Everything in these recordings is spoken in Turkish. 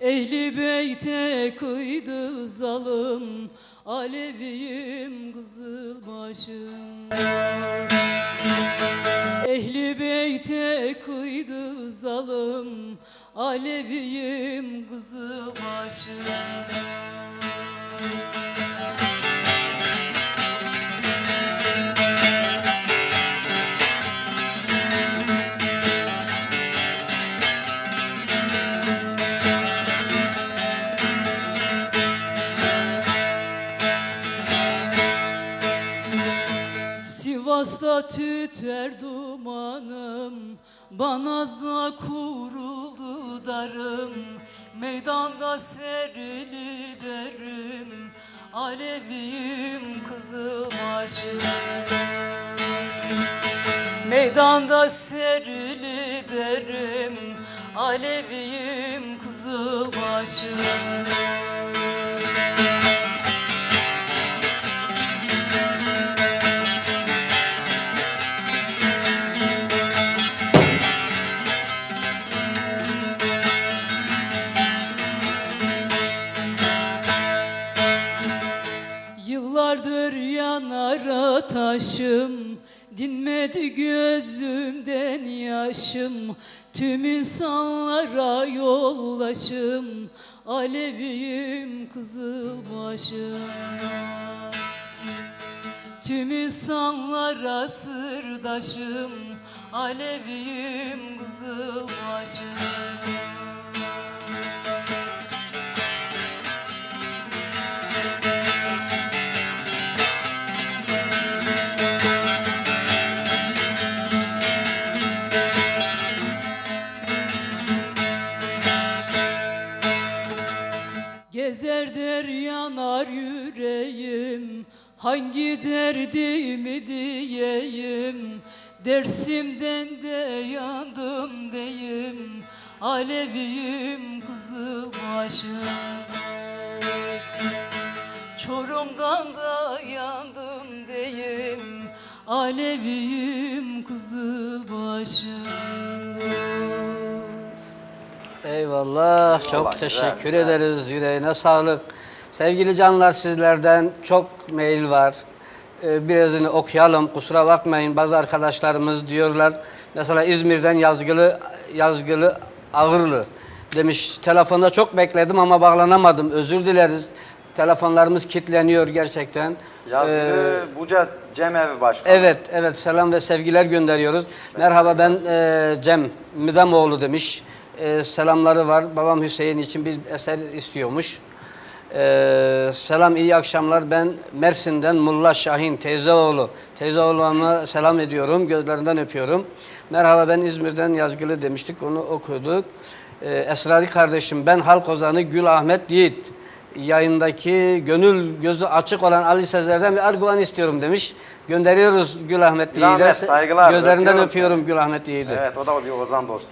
Ehli beyte kıydı zalım Aleviyim kızılbaşım Ehli beyte kıydı zalım Aleviyim kızılbaşım Tüter dumanım Banaz'da kuruldu darım. Meydanda serili derim Aleviyim kızılbaşım Meydanda serili derim Aleviyim kızılbaşım Yıllardır taşım Dinmedi gözümden yaşım. Tüm insanlara yollaşım Aleviyim kızılbaşım Tüm insanlara sırdaşım Aleviyim kızılbaşım Gezer Hangi derdimi diyeyim Dersimden de yandım deyim Aleviyim kızılbaşım Çorum'dan da yandım deyim Aleviyim kızılbaşım Eyvallah. Çok Vallahi güzel, teşekkür güzel. ederiz. Yüreğine sağlık. Sevgili canlar sizlerden çok mail var. Ee, birazını okuyalım. Kusura bakmayın. Bazı arkadaşlarımız diyorlar. Mesela İzmir'den yazgılı yazgılı ağırlı demiş. Telefonda çok bekledim ama bağlanamadım. Özür dileriz. Telefonlarımız kilitleniyor gerçekten. Yazgı Ee, Buca Cemevi Başkanı. Evet, evet. Selam ve sevgiler gönderiyoruz. Merhaba ben e, Cem Midamoğlu demiş. E, selamları var. Babam Hüseyin için bir eser istiyormuş. E, selam, iyi akşamlar. Ben Mersin'den Mulla Şahin, teyzeoğlu. Teyzeoğluma selam ediyorum, gözlerinden öpüyorum. Merhaba ben İzmir'den yazgılı demiştik, onu okuduk. E, Esrari kardeşim, ben halk ozanı Gül Ahmet Yiğit yayındaki gönül gözü açık olan Ali Sezer'den bir argüman istiyorum demiş. Gönderiyoruz Gül Ahmet Gül Ahmet, Yiğit'e. saygılar, Gözlerinden öpüyorum öpüyorum Gül Ahmet Yiğit'i. Evet. Evet o da bir Ozan dostum.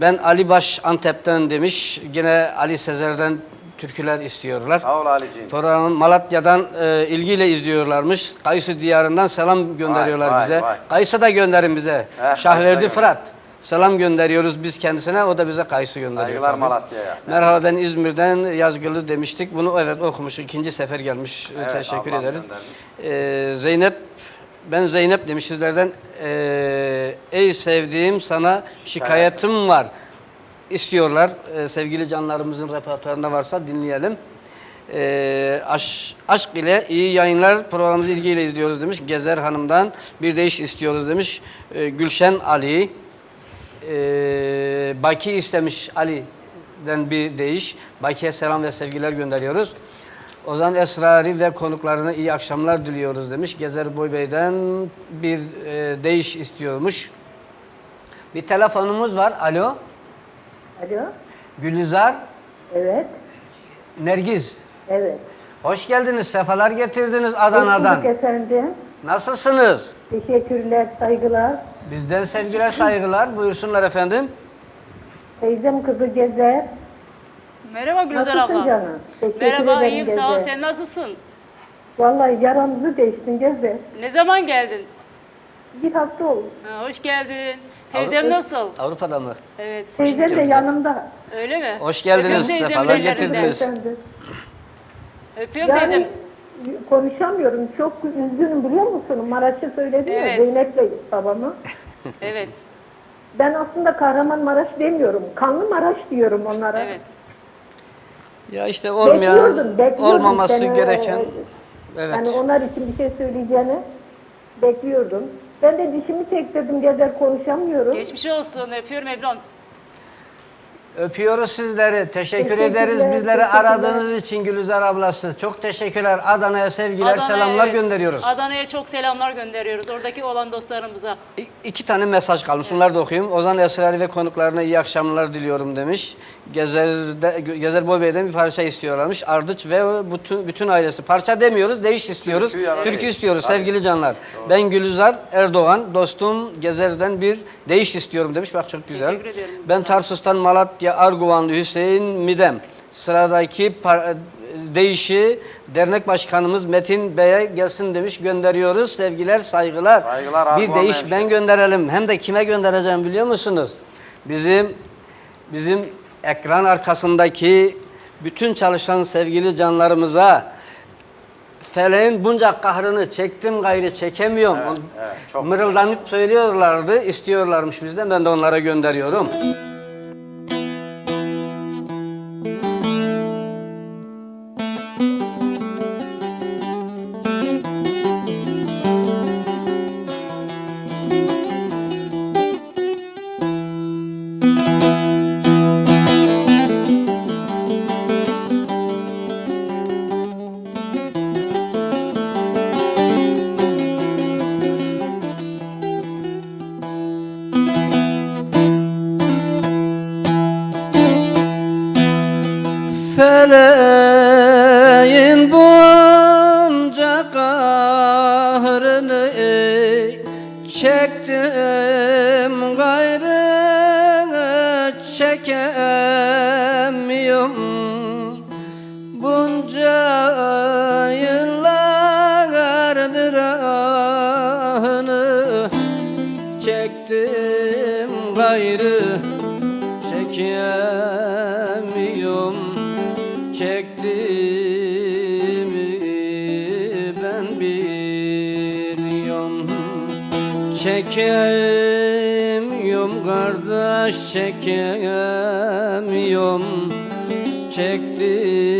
ben Ali Baş Antep'ten demiş. Yine Ali Sezer'den türküler istiyorlar. Sağ ol Ali'ciğim. Programı Malatya'dan e, ilgiyle izliyorlarmış. Kayısı diyarından selam gönderiyorlar Vay, vay, bize. vay. Kayısı da gönderin bize. Eh, Şahverdi Fırat. Selam gönderiyoruz biz kendisine. O da bize kayısı gönderiyor. Saygılar. Malatya'ya. Merhaba ben İzmir'den yazgılı demiştik. Bunu evet okumuş. ikinci sefer gelmiş. Evet, Teşekkür ablam ederiz. Ee, Zeynep ben Zeynep demiş sizlerden. Ee, ey sevdiğim sana şikayetim var istiyorlar. Ee, sevgili canlarımızın repertuarında varsa dinleyelim. Ee, aş- aşk ile iyi yayınlar programımızı ilgiyle izliyoruz demiş. Gezer Hanım'dan bir deyiş istiyoruz demiş. Ee, Gülşen Ali. Ee, Baki istemiş Ali'den bir deyiş. Baki'ye selam ve sevgiler gönderiyoruz. Ozan Esrari ve konuklarına iyi akşamlar diliyoruz demiş. Gezer Boy Bey'den bir e, deyiş istiyormuş. Bir telefonumuz var. Alo. Alo, Gülizar evet, Nergiz. evet. Hoş geldiniz. Sefalar getirdiniz Hoş Adana'dan. bulduk efendim. Nasılsınız? Teşekkürler, saygılar. Bizden sevgiler, saygılar. Buyursunlar efendim. Teyzem kızı Gezer. Merhaba Gülizar Nasılsın abla. canım? Teşekkür Merhaba ederim iyiyim sağ ol. Gezer. Sen nasılsın? Vallahi yaramızı değiştin Gezer. Ne zaman geldin? Bir hafta oldu. Ha, hoş geldin. Teyzem Avrupa- nasıl? Avrupa'da mı? Evet. Teyzem de yanımda. Öyle mi? Hoş geldiniz, Öpüyorum teyzemin sefalar ellerinden. getirdiniz. Öpüyorum Yani teyzem. konuşamıyorum. Çok üzgünüm biliyor musun? Maraş'ı söyledim Evet. ya Zeynep'le babamı. Evet. Ben aslında Kahramanmaraş demiyorum. Kanlı Maraş diyorum onlara. Evet. Ya işte olmayan, Bekliyordum, bekliyordum olmaması seni, gereken, evet. Yani onlar için bir şey söyleyeceğini bekliyordum. Ben de dişimi çektirdim gezer konuşamıyorum. Geçmiş olsun. Öpüyorum Ebru Öpüyoruz sizleri. Teşekkür Teşekkürler, ederiz bizleri teşekkürler. aradığınız için Gülizar ablası. Çok teşekkürler. Adana'ya sevgiler, Adana'ya, selamlar evet. gönderiyoruz. Adana'ya çok selamlar gönderiyoruz. Oradaki olan dostlarımıza. İki tane mesaj kalmış. Onları da okuyayım. Ozan Esrari ve konuklarına iyi akşamlar diliyorum demiş. Gezer'de, Gezer Boy Bey'den bir parça istiyorlarmış. Ardıç ve bütün, bütün ailesi. Parça demiyoruz, değiş istiyoruz. Türkü. Türkü istiyoruz Tabii. sevgili canlar. Ben Gülizar Erdoğan, dostum Gezer'den bir değiş istiyorum demiş. Bak çok güzel. Ben Tarsus'tan Malatya Arguvanlı Hüseyin Midem. Sıradaki par- değişi dernek başkanımız Metin Bey'e gelsin demiş gönderiyoruz. Sevgiler, saygılar. Saygılar, bir değiş hemşire. ben gönderelim. Hem de kime göndereceğim biliyor musunuz? Bizim bizim ekran arkasındaki bütün çalışan sevgili canlarımıza feleğin bunca kahrını çektim gayrı çekemiyorum. Evet, evet, çok Mırıldanıp söylüyorlardı, istiyorlarmış bizden. Ben de onlara gönderiyorum. Çektiğimi ben biliyorum. Çekemiyorum kardeş çekemiyorum. Çektiğimi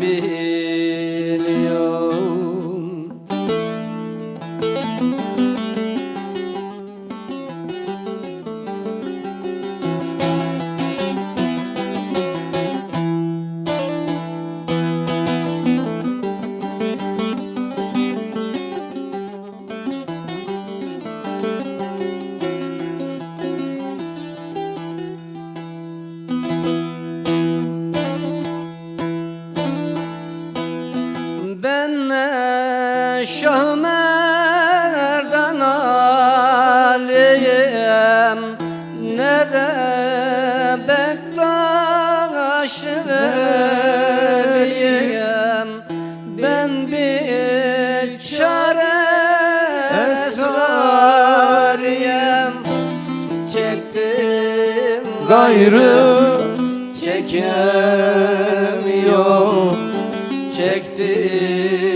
ben gayrı çekemiyorum çektiğimi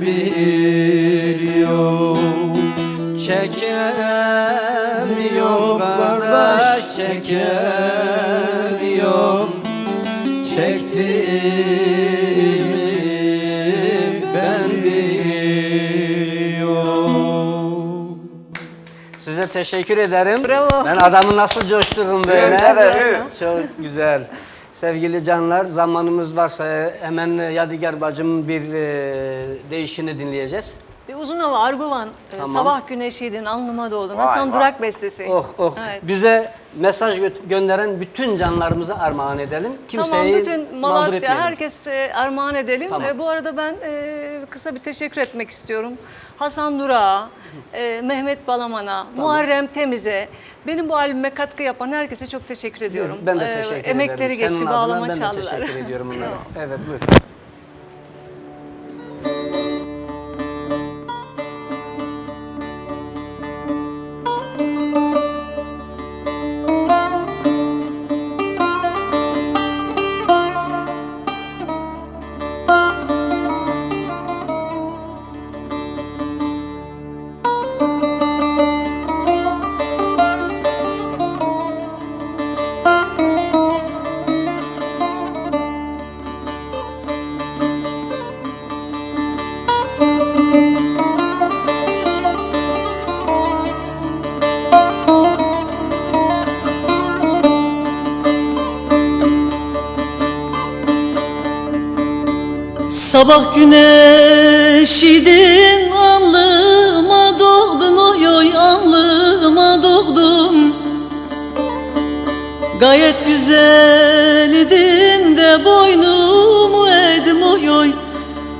bir yol çekemiyorum kardeş çekemiyorum Size teşekkür ederim. Bravo. Ben adamı nasıl coştururum böyle. Çok güzel. Sevgili canlar, zamanımız varsa hemen Yadigar bacımın bir e, değişini dinleyeceğiz. Bir uzun hava Arguvan, e, Tamam. sabah güneşiydin, alnıma doğdun. Hasan. Durak bestesi. Oh oh. Evet. Bize mesaj gö- gönderen bütün canlarımıza armağan edelim. Kimseyi Tamam, bütün mağdur Malatya, etmeyelim. herkese armağan edelim. Tamam. E, bu arada ben e, kısa bir teşekkür etmek istiyorum. Hasan Durak'a, e, Mehmet Balaman'a, Muharrem Temiz'e, benim bu albüme katkı yapan herkese çok teşekkür ediyorum. Ben de E, teşekkür ederim. Emekleri geçti, bağlama ben de çaldılar. teşekkür ediyorum onlara. Evet buyur. Sabah güneşidin alnıma doğdun oy oy alnıma doğdun Gayet güzel idin de boynumu eğdim oy oy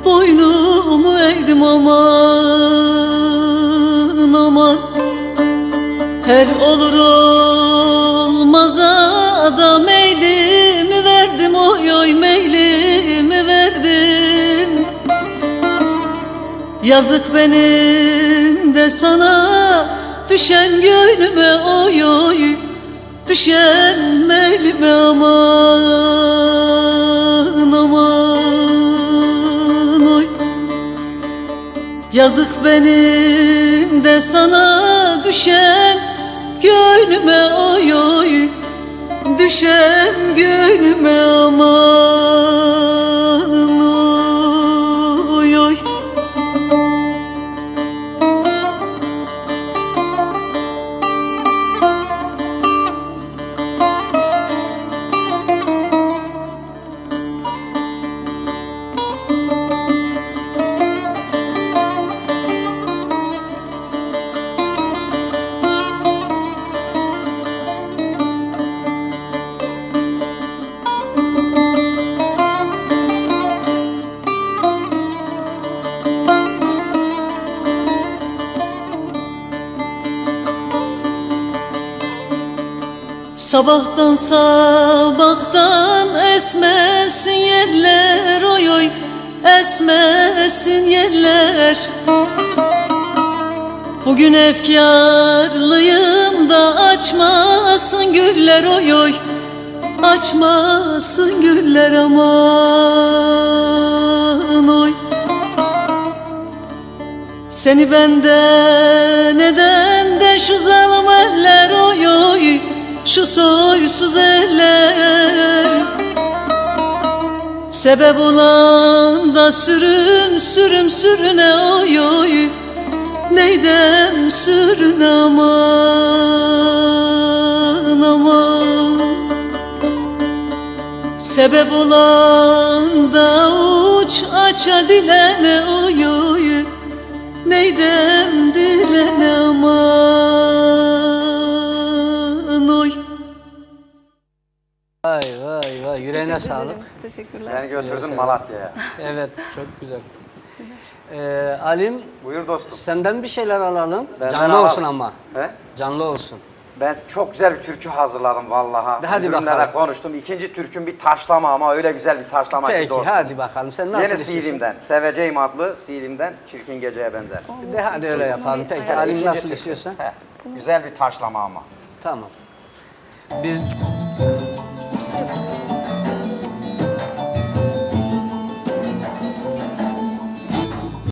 Boynumu eğdim aman aman. Her olur olmaz adam Yazık benim de sana düşen gönlüme oy oy Düşen meylime aman aman oy. Yazık benim de sana düşen gönlüme oy oy Düşen gönlüme aman Sabahtan sabahtan esmesin yerler oy oy Esmesin yerler. Bugün efkarlıyım da açmasın güller oy oy Açmasın güller aman oy. Seni benden neden de şu zalim eller oy oy Şu soysuz eller Sebep olan da sürüm sürüm sürüne oy oy. Neydem sürüne aman aman. Sebep olan da uç aça dilene oy oy. Neydem yüreğine Teşekkür sağlık. ederim. Teşekkürler. Beni götürdün Malatya'ya. Evet çok güzel. Ee, Alim Buyur dostum. senden bir şeyler alalım. Benden Canlı al. olsun ama. He? Canlı olsun. Ben çok güzel bir türkü hazırladım vallahi. Hadi Müdürümle bakalım. de konuştum. İkinci türküm bir taşlama ama öyle güzel bir taşlama ki Peki dostum. hadi bakalım. Sen nasıl Yeni istiyorsun? CD'mden. Seveceğim adlı CD'mden Çirkin Geceye Benzer. De hadi öyle yapalım. Peki Alim ikinci nasıl türkü. istiyorsan. He. Güzel bir taşlama ama. Tamam. Biz Nasıl yapalım?